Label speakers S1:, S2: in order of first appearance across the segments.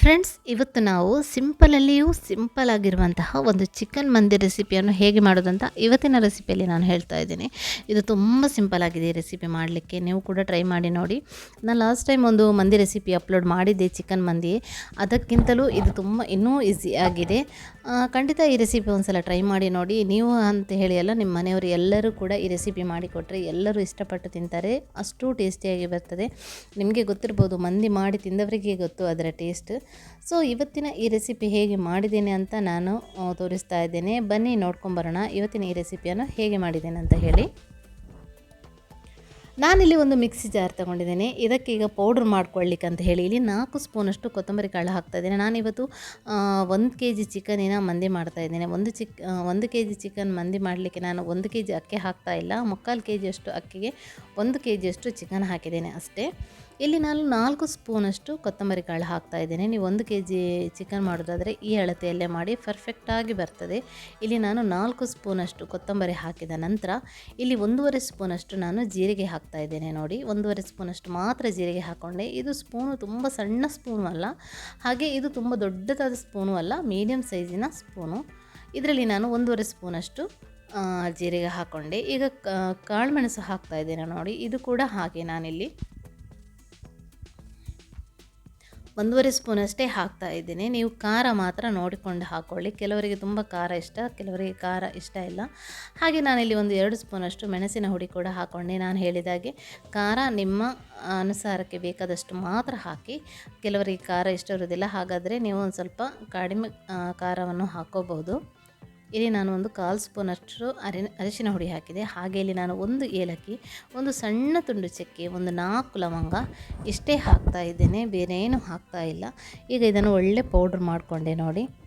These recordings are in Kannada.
S1: Friends ಇವತ್ತು ನಾವು ಸಿಂಪಲಲ್ಲಿಯೂ ಸಿಂಪಲ್ ಆಗಿರುವಂತಹ ಒಂದು ಚಿಕನ್ ಮಂದಿ ರೆಸಿಪಿಯನ್ನು ಹೇಗೆ ಮಾಡೋದಂತ ಇವತ್ತಿನ ರೆಸಿಪಿಯಲ್ಲಿ ನಾನು ಹೇಳ್ತಾ ಇದ್ದೀನಿ. ಇದು ತುಂಬ ಸಿಂಪಲ್ ಆಗಿದೆ ಈ ರೆಸಿಪಿ ಮಾಡಲಿಕ್ಕೆ. ನೀವು ಕೂಡ ಟ್ರೈ ಮಾಡಿ ನೋಡಿ. ನಾನು ಲಾಸ್ಟ್ ಟೈಮ್ ಒಂದು ಮಂದಿ ರೆಸಿಪಿ ಅಪ್ಲೋಡ್ ಮಾಡಿದ್ದೆ ಚಿಕನ್ ಮಂದಿ. ಅದಕ್ಕಿಂತಲೂ ಇದು ತುಂಬ ಇನ್ನೂ ಈಸಿ ಆಗಿದೆ. ಖಂಡಿತ ಈ ರೆಸಿಪಿ ಒಂದ್ಸಲ ಟ್ರೈ ಮಾಡಿ ನೋಡಿ. ನೀವು ಅಂತ ಹೇಳಿ ಅಲ್ಲ ನಿಮ್ಮ ಮನೆಯವರು ಎಲ್ಲರೂ ಕೂಡ ಈ ರೆಸಿಪಿ ಮಾಡಿಕೊಟ್ರೆ ಎಲ್ಲರೂ ಇಷ್ಟಪಟ್ಟು ತಿಂತಾರೆ. ಅಷ್ಟು ಟೇಸ್ಟಿಯಾಗಿ ಬರ್ತದೆ. ನಿಮಗೆ ಗೊತ್ತಿರ್ಬೋದು, ಮಂದಿ ಮಾಡಿ ತಿಂದವರಿಗೆ ಗೊತ್ತು ಅದರ ಟೇಸ್ಟ್ ಸೊ ಇವತ್ತಿನ ಈ ರೆಸಿಪಿ ಹೇಗೆ ಮಾಡಿದ್ದೇನೆ ಅಂತ ನಾನು ತೋರಿಸ್ತಾ ಇದ್ದೇನೆ. ಬನ್ನಿ ನೋಡ್ಕೊಂಬರೋಣ ಇವತ್ತಿನ ಈ ರೆಸಿಪಿಯನ್ನು ಹೇಗೆ ಮಾಡಿದ್ದೇನೆ ಅಂತ ಹೇಳಿ. ನಾನಿಲ್ಲಿ ಒಂದು ಮಿಕ್ಸಿ ಜಾರ್ ತೊಗೊಂಡಿದ್ದೇನೆ. ಇದಕ್ಕೆ ಈಗ ಪೌಡ್ರ್ ಮಾಡ್ಕೊಳ್ಳಿಕ್ಕೆ ಅಂತ ಹೇಳಿ. ಇಲ್ಲಿ ನಾಲ್ಕು ಸ್ಪೂನಷ್ಟು ಕೊತ್ತಂಬರಿ ಕಾಳು ಹಾಕ್ತಾ ಇದ್ದೇನೆ. ನಾನಿವತ್ತು ಒಂದು ಕೆ ಜಿ ಚಿಕನಿನ ಮಂದಿ ಮಾಡ್ತಾ ಇದ್ದೇನೆ. ಒಂದು ಚಿಕ್ ಒಂದು ಕೆ ಜಿ ಚಿಕನ್ ಮಂದಿ ಮಾಡಲಿಕ್ಕೆ ನಾನು ಒಂದು ಕೆ ಜಿ ಅಕ್ಕಿ ಹಾಕ್ತಾ ಇಲ್ಲ. ಮುಕ್ಕಾಲು ಕೆ ಜಿಯಷ್ಟು ಅಕ್ಕಿಗೆ ಒಂದು ಕೆ ಜಿಯಷ್ಟು ಚಿಕನ್ ಹಾಕಿದ್ದೇನೆ ಅಷ್ಟೇ. ಇಲ್ಲಿ ನಾನು ನಾಲ್ಕು ಸ್ಪೂನಷ್ಟು ಕೊತ್ತಂಬರಿ ಕಾಳು ಹಾಕ್ತಾ ಇದ್ದೇನೆ. ನೀವು ಒಂದು ಕೆ ಜಿ ಚಿಕನ್ ಮಾಡೋದಾದರೆ ಈ ಅಳತೆಯಲ್ಲೇ ಮಾಡಿ ಪರ್ಫೆಕ್ಟಾಗಿ ಬರ್ತದೆ. ಇಲ್ಲಿ ನಾನು ನಾಲ್ಕು ಸ್ಪೂನಷ್ಟು ಕೊತ್ತಂಬರಿ ಹಾಕಿದ ನಂತರ ಇಲ್ಲಿ ಒಂದೂವರೆ ಸ್ಪೂನಷ್ಟು ನಾನು ಜೀರಿಗೆ ಹಾಕ್ತಾ ಇದ್ದೇನೆ ನೋಡಿ. ಒಂದೂವರೆ ಸ್ಪೂನಷ್ಟು ಮಾತ್ರ ಜೀರಿಗೆ ಹಾಕ್ಕೊಂಡೆ ಇದು ಸ್ಪೂನು ತುಂಬ ಸಣ್ಣ ಸ್ಪೂನು ಅಲ್ಲ. ಹಾಗೆ ಇದು ತುಂಬ ದೊಡ್ಡದಾದ ಸ್ಪೂನು ಅಲ್ಲ ಮೀಡಿಯಮ್ ಸೈಜಿನ ಸ್ಪೂನು. ಇದರಲ್ಲಿ ನಾನು ಒಂದೂವರೆ ಸ್ಪೂನಷ್ಟು ಜೀರಿಗೆ ಹಾಕ್ಕೊಂಡೆ ಈಗ ಕಾಳುಮೆಣಸು ಹಾಕ್ತಾ ಇದ್ದೇನೆ ನೋಡಿ. ಇದು ಕೂಡ ಹಾಗೆ ನಾನಿಲ್ಲಿ ಒಂದೂವರೆ ಸ್ಪೂನ್ ಅಷ್ಟೇ ಹಾಕ್ತಾ ಇದ್ದೀನಿ. ನೀವು ಖಾರ ಮಾತ್ರ ನೋಡಿಕೊಂಡು ಹಾಕ್ಕೊಳ್ಳಿ ಕೆಲವರಿಗೆ ತುಂಬ ಖಾರ ಇಷ್ಟ, ಕೆಲವರಿಗೆ ಖಾರ ಇಷ್ಟ ಇಲ್ಲ. ಹಾಗೆ ನಾನಿಲ್ಲಿ ಒಂದು ಎರಡು ಸ್ಪೂನಷ್ಟು ಮೆಣಸಿನ ಹುಡಿ ಕೂಡ ಹಾಕ್ಕೊಂಡೆ ನಾನು ಹೇಳಿದಾಗೆ ಖಾರ ನಿಮ್ಮ ಅನುಸಾರಕ್ಕೆ ಬೇಕಾದಷ್ಟು ಮಾತ್ರ ಹಾಕಿ, ಕೆಲವರಿಗೆ ಖಾರ ಇಷ್ಟ ಇರೋದಿಲ್ಲ ಹಾಗಾದರೆ ನೀವು ಒಂದು ಸ್ವಲ್ಪ ಕಡಿಮೆ ಖಾರವನ್ನು ಹಾಕ್ಕೋಬಹುದು ಇಲ್ಲಿ ನಾನು ಒಂದು ಕಾಲು ಸ್ಪೂನಷ್ಟು ಅರಿ ಅರಿಶಿನ ಹುಡಿ ಹಾಕಿದೆ. ಹಾಗೆ ಇಲ್ಲಿ ನಾನು ಒಂದು ಏಲಕ್ಕಿ, ಒಂದು ಸಣ್ಣ ತುಂಡು ಚಕ್ಕೆ, ಒಂದು ನಾಲ್ಕು ಲವಂಗ ಇಷ್ಟೇ ಹಾಕ್ತಾ ಇದ್ದೇನೆ. ಬೇರೆ ಏನು ಹಾಕ್ತಾ ಇಲ್ಲ. ಈಗ ಇದನ್ನು ಒಳ್ಳೆ ಪೌಡ್ರ್ ಮಾಡಿಕೊಂಡೆ ನೋಡಿ.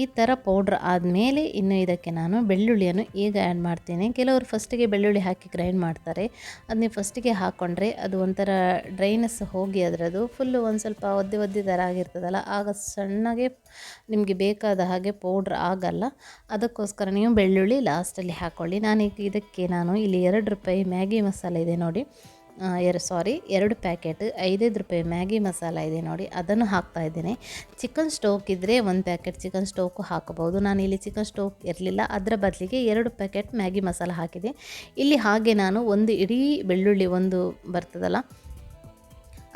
S1: ಈ ಥರ ಪೌಡ್ರ್ ಆದಮೇಲೆ ಇನ್ನು ಇದಕ್ಕೆ ನಾನು ಬೆಳ್ಳುಳ್ಳಿಯನ್ನು ಈಗ ಆ್ಯಡ್ ಮಾಡ್ತೀನಿ. ಕೆಲವರು ಫಸ್ಟಿಗೆ ಬೆಳ್ಳುಳ್ಳಿ ಹಾಕಿ ಗ್ರೈಂಡ್ ಮಾಡ್ತಾರೆ. ಅದು ನೀವು ಫಸ್ಟಿಗೆ ಹಾಕ್ಕೊಂಡ್ರೆ ಅದು ಒಂಥರ ಡ್ರೈನೆಸ್ ಹೋಗಿ ಅದರದು ಫುಲ್ಲು ಒಂದು ಸ್ವಲ್ಪ ಒದ್ದೆ ಒದ್ದೆ ಥರ ಆಗಿರ್ತದಲ್ಲ, ಆಗ ಸಣ್ಣಗೆ ನಿಮಗೆ ಬೇಕಾದ ಹಾಗೆ ಪೌಡ್ರ್ ಆಗಲ್ಲ. ಅದಕ್ಕೋಸ್ಕರ ನೀವು ಬೆಳ್ಳುಳ್ಳಿ ಲಾಸ್ಟಲ್ಲಿ ಹಾಕ್ಕೊಳ್ಳಿ ನಾನು ಇದಕ್ಕೆ ನಾನು ಇಲ್ಲಿ ಎರಡು ರೂಪಾಯಿ ಮ್ಯಾಗಿ ಮಸಾಲೆ ಇದೆ ನೋಡಿ. ಎರಡು ಸಾರಿ ಎರಡು ಪ್ಯಾಕೆಟ್ ಐದೈದು ರೂಪಾಯಿ ಮ್ಯಾಗಿ ಮಸಾಲ ಇದೆ ನೋಡಿ, ಅದನ್ನು ಹಾಕ್ತಾ ಇದ್ದೀನಿ. ಚಿಕನ್ ಸ್ಟೋಕ್ ಇದ್ದರೆ ಒಂದು ಪ್ಯಾಕೆಟ್ ಚಿಕನ್ ಸ್ಟೋಕು ಹಾಕಬಹುದು. ನಾನು ಇಲ್ಲಿ ಚಿಕನ್ ಸ್ಟೋಕ್ ಇರಲಿಲ್ಲ, ಅದರ ಬದಲಿಗೆ ಎರಡು ಪ್ಯಾಕೆಟ್ ಮ್ಯಾಗಿ ಮಸಾಲ ಹಾಕಿದೆ. ಇಲ್ಲಿ ಹಾಗೆ ನಾನು ಒಂದು ಇಡೀ ಬೆಳ್ಳುಳ್ಳಿ ಒಂದು ಬರ್ತದಲ್ಲ,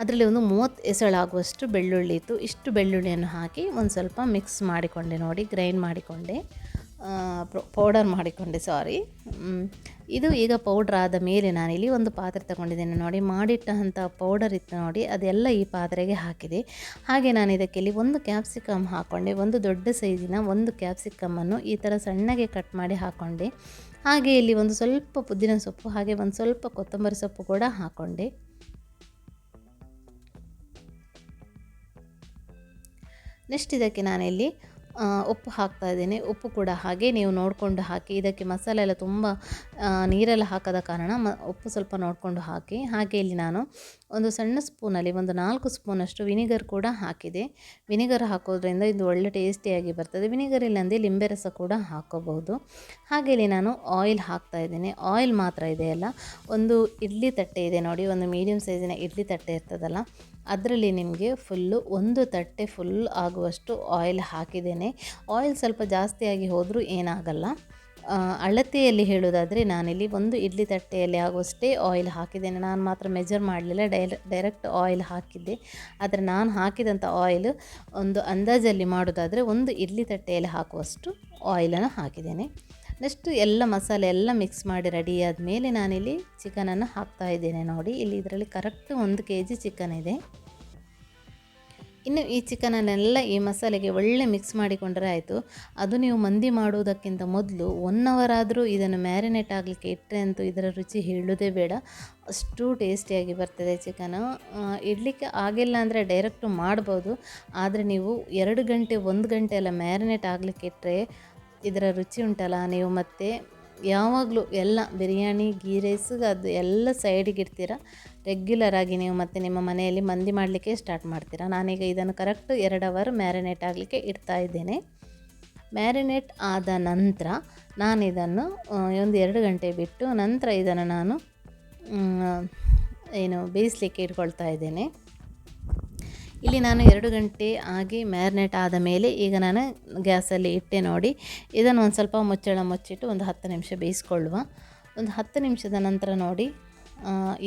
S1: ಅದರಲ್ಲಿ ಒಂದು ಮೂವತ್ತು ಎಸಳಾಗುವಷ್ಟು ಬೆಳ್ಳುಳ್ಳಿ ಇತ್ತು. ಇಷ್ಟು ಬೆಳ್ಳುಳ್ಳಿಯನ್ನು ಹಾಕಿ ಒಂದು ಸ್ವಲ್ಪ ಮಿಕ್ಸ್ ಮಾಡಿಕೊಂಡೆ ನೋಡಿ ಗ್ರೈಂಡ್ ಮಾಡಿಕೊಂಡೆ. ಪೌಡರ್ ಮಾಡಿಕೊಂಡೆ ಸಾರಿ ಇದು ಈಗ ಪೌಡ್ರ್ ಆದ ಮೇಲೆ ನಾನಿಲ್ಲಿ ಒಂದು ಪಾತ್ರೆ ತಗೊಂಡಿದ್ದೇನೆ. ನೋಡಿ, ಮಾಡಿಟ್ಟಂಥ ಪೌಡರ್ ಇತ್ತು ನೋಡಿ, ಅದೆಲ್ಲ ಈ ಪಾತ್ರೆಗೆ ಹಾಕಿದೆ. ಹಾಗೆ ನಾನು ಇದಕ್ಕೆ ಇಲ್ಲಿ ಒಂದು ಕ್ಯಾಪ್ಸಿಕಮ್ ಹಾಕ್ಕೊಂಡೆ ಒಂದು ದೊಡ್ಡ ಸೈಜಿನ ಒಂದು ಕ್ಯಾಪ್ಸಿಕಮ್ಮನ್ನು ಈ ಥರ ಸಣ್ಣಗೆ ಕಟ್ ಮಾಡಿ ಹಾಕ್ಕೊಂಡೆ ಹಾಗೆ ಇಲ್ಲಿ ಒಂದು ಸ್ವಲ್ಪ ಪುದೀನ ಸೊಪ್ಪು, ಹಾಗೆ ಒಂದು ಸ್ವಲ್ಪ ಕೊತ್ತಂಬರಿ ಸೊಪ್ಪು ಕೂಡ ಹಾಕ್ಕೊಂಡೆ ನೆಕ್ಸ್ಟ್ ಇದಕ್ಕೆ ನಾನಿಲ್ಲಿ ಉಪ್ಪು ಹಾಕ್ತಾ ಇದ್ದೇನೆ. ಉಪ್ಪು ಕೂಡ ಹಾಗೆ ನೀವು ನೋಡಿಕೊಂಡು ಹಾಕಿ, ಇದಕ್ಕೆ ಮಸಾಲೆ ಎಲ್ಲ ತುಂಬ ನೀರೆಲ್ಲ ಹಾಕದ ಕಾರಣ ಮ, ಉಪ್ಪು ಸ್ವಲ್ಪ ನೋಡಿಕೊಂಡು ಹಾಕಿ, ಹಾಗೆ ಇಲ್ಲಿ ನಾನು ಒಂದು ಸಣ್ಣ ಸ್ಪೂನಲ್ಲಿ ಒಂದು ನಾಲ್ಕು ಸ್ಪೂನಷ್ಟು ವಿನಿಗರ್ ಕೂಡ ಹಾಕಿದೆ. ವಿನಿಗರ್ ಹಾಕೋದ್ರಿಂದ ಇದು ಒಳ್ಳೆ ಟೇಸ್ಟಿಯಾಗಿ ಬರ್ತದೆ. ವಿನಿಗರ್ ಇಲ್ಲಂದೇ ಲಿಂಬೆ ರಸ ಕೂಡ ಹಾಕೋಬಹುದು. ಹಾಗೆ ಇಲ್ಲಿ ನಾನು ಆಯಿಲ್ ಹಾಕ್ತಾ ಇದ್ದೇನೆ. ಆಯಿಲ್ ಮಾತ್ರ ಇದೆಯಲ್ಲ, ಒಂದು ಇಡ್ಲಿ ತಟ್ಟೆ ಇದೆ ನೋಡಿ, ಒಂದು ಮೀಡಿಯಮ್ ಸೈಜಿನ ಇಡ್ಲಿ ತಟ್ಟೆ ಇರ್ತದಲ್ಲ ಅದರಲ್ಲಿ ನಿಮಗೆ ಫುಲ್ಲು ಒಂದು ತಟ್ಟೆ ಫುಲ್ ಆಗುವಷ್ಟು ಆಯಿಲ್ ಹಾಕಿದ್ದೇನೆ. ಆಯಿಲ್ ಸ್ವಲ್ಪ ಜಾಸ್ತಿಯಾಗಿ ಹೋದರೂ ಏನಾಗಲ್ಲ. ಅಳತೆಯಲ್ಲಿ ಹೇಳೋದಾದರೆ ನಾನಿಲ್ಲಿ ಒಂದು ಇಡ್ಲಿ ತಟ್ಟೆಯಲ್ಲಿ ಆಗುವಷ್ಟೇ ಆಯಿಲ್ ಹಾಕಿದ್ದೇನೆ. ನಾನು ಮಾತ್ರ ಮೆಜರ್ ಮಾಡಲಿಲ್ಲ ಡೈರೆ ಡೈರೆಕ್ಟ್ ಆಯಿಲ್ ಹಾಕಿದ್ದೆ. ಆದರೆ ನಾನು ಹಾಕಿದಂಥ ಆಯಿಲ್ ಒಂದು ಅಂದಾಜಲ್ಲಿ ಮಾಡೋದಾದರೆ ಒಂದು ಇಡ್ಲಿ ತಟ್ಟೆಯಲ್ಲಿ ಹಾಕುವಷ್ಟು ಆಯಿಲನ್ನು ಹಾಕಿದ್ದೇನೆ. ನೆಕ್ಸ್ಟ್ ಎಲ್ಲ ಮಸಾಲೆ ಎಲ್ಲ ಮಿಕ್ಸ್ ಮಾಡಿ ರೆಡಿ ಆದಮೇಲೆ ನಾನಿಲ್ಲಿ ಚಿಕನನ್ನು ಹಾಕ್ತಾ ಇದ್ದೇನೆ ನೋಡಿ. ಇಲ್ಲಿ ಇದರಲ್ಲಿ ಕರೆಕ್ಟ್ ಒಂದು ಕೆ ಜಿ ಚಿಕನ್ ಇದೆ. ಇನ್ನು ಈ ಚಿಕನನ್ನೆಲ್ಲ ಈ ಮಸಾಲೆಗೆ ಒಳ್ಳೆ ಮಿಕ್ಸ್ ಮಾಡಿಕೊಂಡ್ರೆ ಆಯಿತು. ಅದು ನೀವು ಮಂದಿ ಮಾಡುವುದಕ್ಕಿಂತ ಮೊದಲು ಒನ್ ಅವರ್ ಆದರೂ ಇದನ್ನು ಮ್ಯಾರಿನೇಟ್ ಆಗಲಿಕ್ಕೆ ಇಟ್ಟರೆ ಅಂತೂ ಇದರ ರುಚಿ ಹೇಳೋದೇ ಬೇಡ. ಅಷ್ಟು ಟೇಸ್ಟಿಯಾಗಿ ಬರ್ತದೆ ಚಿಕನು ಇಡಲಿಕ್ಕೆ ಆಗಿಲ್ಲ ಅಂದರೆ ಡೈರೆಕ್ಟು ಮಾಡ್ಬೋದು. ಆದರೆ ನೀವು ಎರಡು ಗಂಟೆ, ಒಂದು ಗಂಟೆ ಎಲ್ಲ ಮ್ಯಾರಿನೇಟ್ ಆಗಲಿಕ್ಕೆ ಇಟ್ಟರೆ ಇದರ ರುಚಿ ಉಂಟಲ್ಲ ನೀವು ಮತ್ತೆ ಯಾವಾಗಲೂ ಎಲ್ಲ ಬಿರಿಯಾನಿ ಗೀ ರೈಸ್, ಅದು ಎಲ್ಲ ಸೈಡಿಗೆ ಇಡ್ತೀರ? ರೆಗ್ಯುಲರ್ ಆಗಿ ನೀವು ಮತ್ತೆ ನಿಮ್ಮ ಮನೆಯಲ್ಲಿ ಮಂದಿ ಮಾಡಲಿಕ್ಕೆ ಸ್ಟಾರ್ಟ್ ಮಾಡ್ತೀರಾ. ನಾನೀಗ ಇದನ್ನು ಕರೆಕ್ಟ್ ಎರಡು ಅವರ್ ಮ್ಯಾರಿನೇಟ್ ಆಗಲಿಕ್ಕೆ ಇಡ್ತಾ ಇದ್ದೇನೆ. ಮ್ಯಾರಿನೇಟ್ ಆದ ನಂತರ ನಾನು ಇದನ್ನು ಒಂದು ಎರಡು ಗಂಟೆ ಬಿಟ್ಟು ನಂತರ ಇದನ್ನು ನಾನು ಏನು ಬೇಯಿಸಲಿಕ್ಕೆ ಇಟ್ಕೊಳ್ತಾ ಇದ್ದೇನೆ. ಇಲ್ಲಿ ನಾನು ಎರಡು ಗಂಟೆ ಆಗಿ ಮ್ಯಾರಿನೇಟ್ ಆದ ಮೇಲೆ ಈಗ ನಾನು ಗ್ಯಾಸಲ್ಲಿ ಇಟ್ಟೆ ನೋಡಿ, ಇದನ್ನು ಒಂದು ಸ್ವಲ್ಪ ಮುಚ್ಚಳ ಮುಚ್ಚಿಟ್ಟು ಒಂದು ಹತ್ತು ನಿಮಿಷ ಬೇಯಿಸ್ಕೊಳ್ಳುವ. ಒಂದು ಹತ್ತು ನಿಮಿಷದ ನಂತರ ನೋಡಿ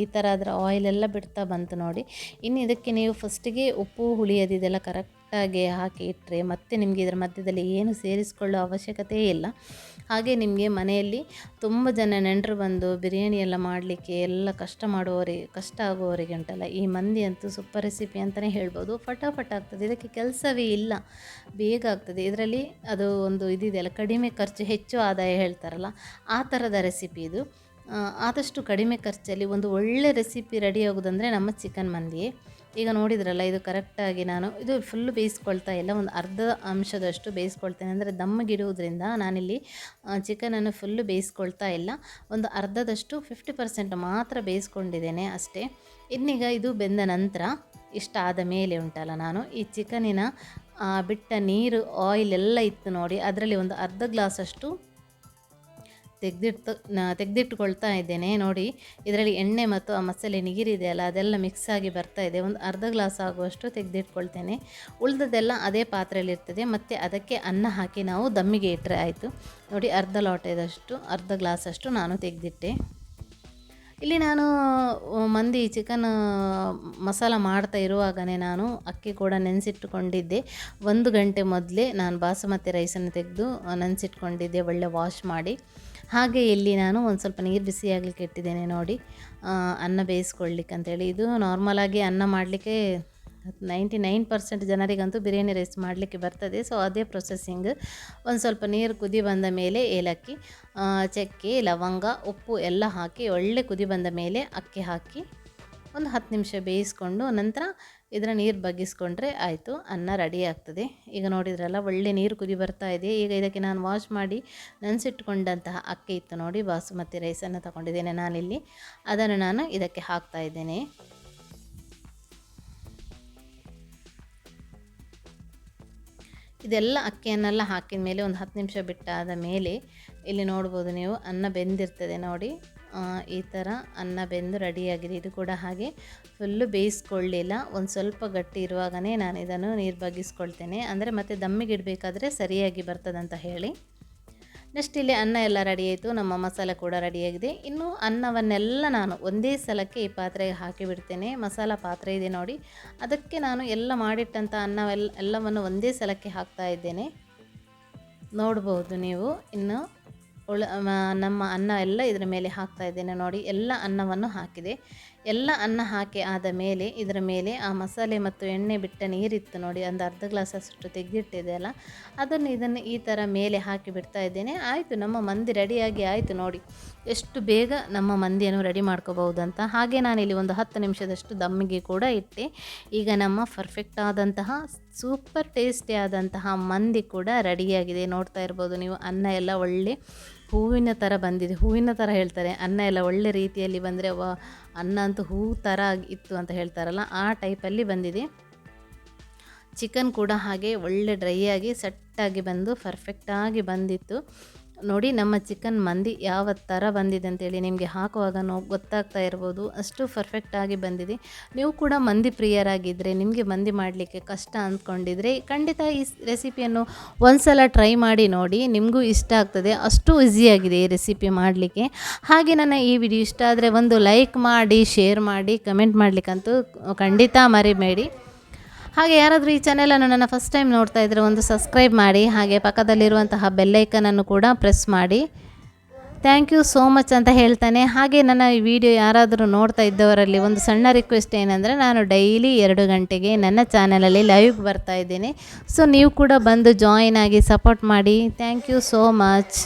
S1: ಈ ಥರ ಅದರ ಆಯಿಲೆಲ್ಲ ಬಿಡ್ತಾ ಬಂತು ನೋಡಿ. ಇನ್ನು ಇದಕ್ಕೆ ನೀವು ಫಸ್ಟಿಗೆ ಉಪ್ಪು ಹುಳಿ ಅದಿದೆಲ್ಲ ಕರೆಕ್ಟಾಗಿ ಹಾಕಿ ಇಟ್ಟರೆ ಮತ್ತೆ ನಿಮಗೆ ಇದರ ಮಧ್ಯದಲ್ಲಿ ಏನು ಸೇರಿಸಿಕೊಳ್ಳೋ ಅವಶ್ಯಕತೆ ಇಲ್ಲ. ಹಾಗೆ ನಿಮಗೆ ಮನೆಯಲ್ಲಿ ತುಂಬ ಜನ ನೆಂಟರು ಬಂದು ಬಿರಿಯಾನಿ ಎಲ್ಲ ಮಾಡಲಿಕ್ಕೆ ಎಲ್ಲ ಕಷ್ಟ ಮಾಡುವವರಿಗೆ ಕಷ್ಟ ಆಗುವವರಿಗೆ ಉಂಟಲ್ಲ, ಈ ಮಂದಿ ಅಂತೂ ಸೂಪರ್ ರೆಸಿಪಿ ಅಂತಲೇ ಹೇಳ್ಬೋದು. ಫಟಾಫಟ್ ಆಗ್ತದೆ, ಇದಕ್ಕೆ ಕೆಲಸವೇ ಇಲ್ಲ, ಬೇಗ ಆಗ್ತದೆ. ಇದರಲ್ಲಿ ಅದು ಒಂದು ಇದಿದೆಯಲ್ಲ ಕಡಿಮೆ ಖರ್ಚು, ಹೆಚ್ಚು ಆದಾಯ ಹೇಳ್ತಾರಲ್ಲ, ಆ ಥರದ ರೆಸಿಪಿ ಇದು. ಆದಷ್ಟು ಕಡಿಮೆ ಖರ್ಚಲ್ಲಿ ಒಂದು ಒಳ್ಳೆ ರೆಸಿಪಿ ರೆಡಿ ಆಗೋದಂದರೆ ನಮ್ಮ ಚಿಕನ್ ಮಂದಿಯೇ. ಈಗ ನೋಡಿದ್ರಲ್ಲ, ಇದು ಕರೆಕ್ಟಾಗಿ ನಾನು, ಇದು ಫುಲ್ಲು ಬೇಯಿಸ್ಕೊಳ್ತಾ ಇಲ್ಲ, ಒಂದು ಅರ್ಧ ಅಂಶದಷ್ಟು ಬೇಯಿಸ್ಕೊಳ್ತೇನೆ. ಅಂದರೆ ದಮ್ಮಗಿಡುವುದರಿಂದ ನಾನಿಲ್ಲಿ ಚಿಕನನ್ನು ಫುಲ್ಲು ಬೇಯಿಸ್ಕೊಳ್ತಾ ಇಲ್ಲ. ಒಂದು ಅರ್ಧದಷ್ಟು ಫಿಫ್ಟಿ ಪರ್ಸೆಂಟ್ ಮಾತ್ರ ಬೇಯಿಸ್ಕೊಂಡಿದ್ದೇನೆ ಅಷ್ಟೇ. ಇನ್ನೀಗ ಇದು ಬೆಂದ ನಂತರ ಇಷ್ಟ ಆದ ಮೇಲೆ ಉಂಟಲ್ಲ ನಾನು, ಈ ಚಿಕನಿನ ಬಿಟ್ಟ ನೀರು ಆಯಿಲ್ ಎಲ್ಲ ಇತ್ತು ನೋಡಿ, ಅದರಲ್ಲಿ ಒಂದು ಅರ್ಧ ಗ್ಲಾಸಷ್ಟು ತೆಗೆದಿಟ್ಟು ತೆಗೆದಿಟ್ಟುಕೊಳ್ತಾ ಇದ್ದೇನೆ. ನೋಡಿ, ಇದರಲ್ಲಿ ಎಣ್ಣೆ ಮತ್ತು ಆ ಮಸಾಲೆ ನೀರಿದೆಯಲ್ಲ, ಅದೆಲ್ಲ ಮಿಕ್ಸ್ ಆಗಿ ಬರ್ತಾ ಇದೆ. ಒಂದು ಅರ್ಧ ಗ್ಲಾಸ್ ಆಗುವಷ್ಟು ತೆಗೆದಿಟ್ಕೊಳ್ತೇನೆ. ಉಳಿದದೆಲ್ಲ ಅದೇ ಪಾತ್ರೆಯಲ್ಲಿರ್ತದೆ ಮತ್ತು ಅದಕ್ಕೆ ಅನ್ನ ಹಾಕಿ ನಾವು ದಮ್ಮಿಗೆ ಇಟ್ಟರೆ ಆಯಿತು. ನೋಡಿ, ಅರ್ಧ ಲೋಟದಷ್ಟು, ಅರ್ಧ ಗ್ಲಾಸಷ್ಟು ನಾನು ತೆಗೆದಿಟ್ಟೆ. ಇಲ್ಲಿ ನಾನು ಮಂದಿ ಚಿಕನ್ ಮಸಾಲ ಮಾಡ್ತಾ ಇರುವಾಗಲೇ ನಾನು ಅಕ್ಕಿ ಕೂಡ ನೆನೆಸಿಟ್ಟುಕೊಂಡಿದ್ದೆ ಒಂದು ಗಂಟೆ ಮೊದಲೇ ನಾನು ಬಾಸುಮತಿ ರೈಸನ್ನು ತೆಗೆದು ನೆನೆಸಿಟ್ಕೊಂಡಿದ್ದೆ. ಒಳ್ಳೆ ವಾಶ್ ಮಾಡಿ. ಹಾಗೆ ಇಲ್ಲಿ ನಾನು ಒಂದು ಸ್ವಲ್ಪ ನೀರು ಬಿಸಿ ಆಗಲಿಕ್ಕೆ ಇಟ್ಟಿದ್ದೇನೆ ನೋಡಿ. ಅನ್ನ ಬೇಯಿಸ್ಕೊಳ್ಲಿಕ್ಕೆ ಅಂತೇಳಿ. ಇದು ನಾರ್ಮಲಾಗಿ ಅನ್ನ ಮಾಡಲಿಕ್ಕೆ ನೈಂಟಿ ನೈನ್ ಪರ್ಸೆಂಟ್ ಜನರಿಗಂತೂ ಬಿರಿಯಾನಿ ರೈಸ್ ಮಾಡಲಿಕ್ಕೆ ಬರ್ತದೆ. ಸೊ ಅದೇ ಪ್ರೊಸೆಸಿಂಗ್ ಒಂದು ಸ್ವಲ್ಪ ನೀರು ಕುದಿ ಬಂದ ಮೇಲೆ ಏಲಕ್ಕಿ ಚಕ್ಕೆ, ಲವಂಗ, ಉಪ್ಪು ಎಲ್ಲ ಹಾಕಿ ಒಳ್ಳೆ ಕುದಿ ಬಂದ ಮೇಲೆ ಅಕ್ಕಿ ಹಾಕಿ ಒಂದು ಹತ್ತು ನಿಮಿಷ ಬೇಯಿಸ್ಕೊಂಡು ನಂತರ ಇದರ ನೀರು ಬಗ್ಗಿಸ್ಕೊಂಡ್ರೆ ಆಯಿತು, ಅನ್ನ ರೆಡಿ ಆಗ್ತದೆ. ಈಗ ನೋಡಿದ್ರಲ್ಲ, ಒಳ್ಳೆ ನೀರು ಕುದಿ ಬರ್ತಾ ಇದೆ. ಈಗ ಇದಕ್ಕೆ ನಾನು ವಾಶ್ ಮಾಡಿ ನೆನೆಸಿಟ್ಕೊಂಡಂತಹ ಅಕ್ಕಿ ಇತ್ತು ನೋಡಿ, ಬಾಸುಮತಿ ರೈಸನ್ನು ತಗೊಂಡಿದ್ದೇನೆ ನಾನಿಲ್ಲಿ. ಅದನ್ನು ನಾನು ಇದಕ್ಕೆ ಹಾಕ್ತಾ ಇದ್ದೇನೆ. ಇದೆಲ್ಲ ಅಕ್ಕಿಯನ್ನೆಲ್ಲ ಹಾಕಿದ ಮೇಲೆ ಒಂದು ಹತ್ತು ನಿಮಿಷ ಬಿಟ್ಟಾದ ಮೇಲೆ ಇಲ್ಲಿ ನೋಡ್ಬೋದು ನೀವು, ಅನ್ನ ಬೆಂದಿರ್ತದೆ ನೋಡಿ. ಈ ಥರ ಅನ್ನ ಬೆಂದು ರೆಡಿಯಾಗಿದೆ ಇದು ಕೂಡ ಹಾಗೆ ಫುಲ್ಲು ಬೇಯಿಸ್ಕೊಳ್ಳಿಲ್ಲ. ಒಂದು ಸ್ವಲ್ಪ ಗಟ್ಟಿ ಇರುವಾಗಲೇ ನಾನು ಇದನ್ನು ನೀರು ಬಗ್ಗಿಸ್ಕೊಳ್ತೇನೆ. ಅಂದರೆ ಮತ್ತೆ ದಮ್ಮಿಗೆ ಇಡಬೇಕಾದ್ರೆ ಸರಿಯಾಗಿ ಬರ್ತದಂತ ಹೇಳಿ. ನೆಕ್ಸ್ಟ್ ಇಲ್ಲಿ ಅನ್ನ ಎಲ್ಲ ರೆಡಿ ಆಯಿತು. ನಮ್ಮ ಮಸಾಲೆ ಕೂಡ ರೆಡಿಯಾಗಿದೆ ಇನ್ನು ಅನ್ನವನ್ನೆಲ್ಲ ನಾನು ಒಂದೇ ಸಲಕ್ಕೆ ಈ ಪಾತ್ರೆಗೆ ಹಾಕಿ ಬಿಡ್ತೇನೆ ಮಸಾಲ ಪಾತ್ರೆ ಇದೆ ನೋಡಿ. ಅದಕ್ಕೆ ನಾನು ಎಲ್ಲ ಮಾಡಿಟ್ಟಂಥ ಅನ್ನವೆಲ್ಲ ಎಲ್ಲವನ್ನು ಒಂದೇ ಸಲಕ್ಕೆ ಹಾಕ್ತಾ ಇದ್ದೇನೆ. ನೋಡ್ಬೋದು ನೀವು. ಇನ್ನು ಉಳ ನಮ್ಮ ಅನ್ನ ಎಲ್ಲ ಇದರ ಮೇಲೆ ಹಾಕ್ತಾ ಇದ್ದೇನೆ ನೋಡಿ. ಎಲ್ಲ ಅನ್ನವನ್ನು ಹಾಕಿದೆ. ಎಲ್ಲ ಅನ್ನ ಹಾಕಿ ಆದ ಮೇಲೆ ಇದರ ಮೇಲೆ ಆ ಮಸಾಲೆ ಮತ್ತು ಎಣ್ಣೆ ಬಿಟ್ಟ ನೀರಿತ್ತು ನೋಡಿ. ಒಂದು ಅರ್ಧ ಗ್ಲಾಸ್ ಅಷ್ಟು ತೆಗೆದಿಟ್ಟಿದೆ ಅಲ್ಲ. ಅದನ್ನು ಇದನ್ನು ಈ ಥರ ಮೇಲೆ ಹಾಕಿ ಬಿಡ್ತಾ ಇದ್ದೇನೆ. ಆಯಿತು, ನಮ್ಮ ಮಂದಿ ರೆಡಿಯಾಗಿ ಆಯಿತು ನೋಡಿ. ಎಷ್ಟು ಬೇಗ ನಮ್ಮ ಮಂದಿಯನ್ನು ರೆಡಿ ಮಾಡ್ಕೋಬಹುದು ಅಂತ. ಹಾಗೆ ನಾನಿಲ್ಲಿ ಒಂದು ಹತ್ತು ನಿಮಿಷದಷ್ಟು ದಮ್ಮಿಗೆ ಕೂಡ ಇಟ್ಟೆ. ಈಗ ನಮ್ಮ ಪರ್ಫೆಕ್ಟ್ ಆದಂತಹ ಸೂಪರ್ ಟೇಸ್ಟಿ ಆದಂತಹ ಮಂದಿ ಕೂಡ ರೆಡಿಯಾಗಿದೆ. ನೋಡ್ತಾ ಇರ್ಬೋದು ನೀವು, ಅನ್ನ ಎಲ್ಲ ಒಳ್ಳೆ ಹೂವಿನ ಥರ ಬಂದಿದೆ. ಹೂವಿನ ಥರ ಹೇಳ್ತಾರೆ. ಅನ್ನ ಎಲ್ಲ ಒಳ್ಳೆ ರೀತಿಯಲ್ಲಿ ಬಂದರೆ ವ ಅನ್ನ ಅಂತೂ ಹೂ ಥರ ಇತ್ತು ಅಂತ ಹೇಳ್ತಾರಲ್ಲ, ಆ ಟೈಪಲ್ಲಿ ಬಂದಿದೆ. ಚಿಕನ್ ಕೂಡ ಹಾಗೆ ಒಳ್ಳೆ ಡ್ರೈ ಆಗಿ ಸೆಟ್ಟಾಗಿ ಬಂದು ಪರ್ಫೆಕ್ಟಾಗಿ ಬಂದಿತ್ತು. ನೋಡಿ ನಮ್ಮ ಚಿಕನ್ ಮಂದಿ ಯಾವ ಥರ ಬಂದಿದೆ ಅಂತೇಳಿ ನಿಮಗೆ ಹಾಕುವಾಗ ನೋ ಗೊತ್ತಾಗ್ತಾ ಇರ್ಬೋದು. ಅಷ್ಟು ಪರ್ಫೆಕ್ಟಾಗಿ ಬಂದಿದೆ. ನೀವು ಕೂಡ ಮಂದಿ ಪ್ರಿಯರಾಗಿದ್ದರೆ ನಿಮಗೆ ಮಂದಿ ಮಾಡಲಿಕ್ಕೆ ಕಷ್ಟ ಅಂದ್ಕೊಂಡಿದ್ರೆ ಖಂಡಿತ ಈ ರೆಸಿಪಿಯನ್ನು ಒಂದ್ಸಲ ಟ್ರೈ ಮಾಡಿ ನೋಡಿ. ನಿಮಗೂ ಇಷ್ಟ ಆಗ್ತದೆ. ಅಷ್ಟು ಈಸಿಯಾಗಿದೆ ಈ ರೆಸಿಪಿ ಮಾಡಲಿಕ್ಕೆ. ಹಾಗೆ ನನ್ನ ಈ ವಿಡಿಯೋ ಇಷ್ಟ ಆದರೆ ಒಂದು ಲೈಕ್ ಮಾಡಿ ಶೇರ್ ಮಾಡಿ ಕಮೆಂಟ್ ಮಾಡಲಿಕ್ಕಂತೂ ಖಂಡಿತ ಮರಿಬೇಡಿ. ಹಾಗೆ ಯಾರಾದರೂ ಈ ಚಾನೆಲನ್ನು ನನ್ನ ಫಸ್ಟ್ ಟೈಮ್ ನೋಡ್ತಾ ಇದ್ದರೆ ಒಂದು ಸಬ್ಸ್ಕ್ರೈಬ್ ಮಾಡಿ, ಹಾಗೆ ಪಕ್ಕದಲ್ಲಿರುವಂತಹ ಬೆಲ್ಲೈಕನನ್ನು ಕೂಡ ಪ್ರೆಸ್ ಮಾಡಿ. ಥ್ಯಾಂಕ್ ಯು ಸೋ ಮಚ್ ಅಂತ ಹೇಳ್ತಾನೆ. ಹಾಗೆ ನನ್ನ ಈ ವಿಡಿಯೋ ಯಾರಾದರೂ ನೋಡ್ತಾ ಇದ್ದವರಲ್ಲಿ ಒಂದು ಸಣ್ಣ ರಿಕ್ವೆಸ್ಟ್ ಏನಂದರೆ, ನಾನು ಡೈಲಿ ಎರಡು ಗಂಟೆಗೆ ನನ್ನ ಚಾನಲಲ್ಲಿ ಲೈವ್ ಬರ್ತಾ ಇದ್ದೇನೆ. ಸೊ ನೀವು ಕೂಡ ಬಂದು ಜಾಯಿನ್ ಆಗಿ ಸಪೋರ್ಟ್ ಮಾಡಿ. Thank you so much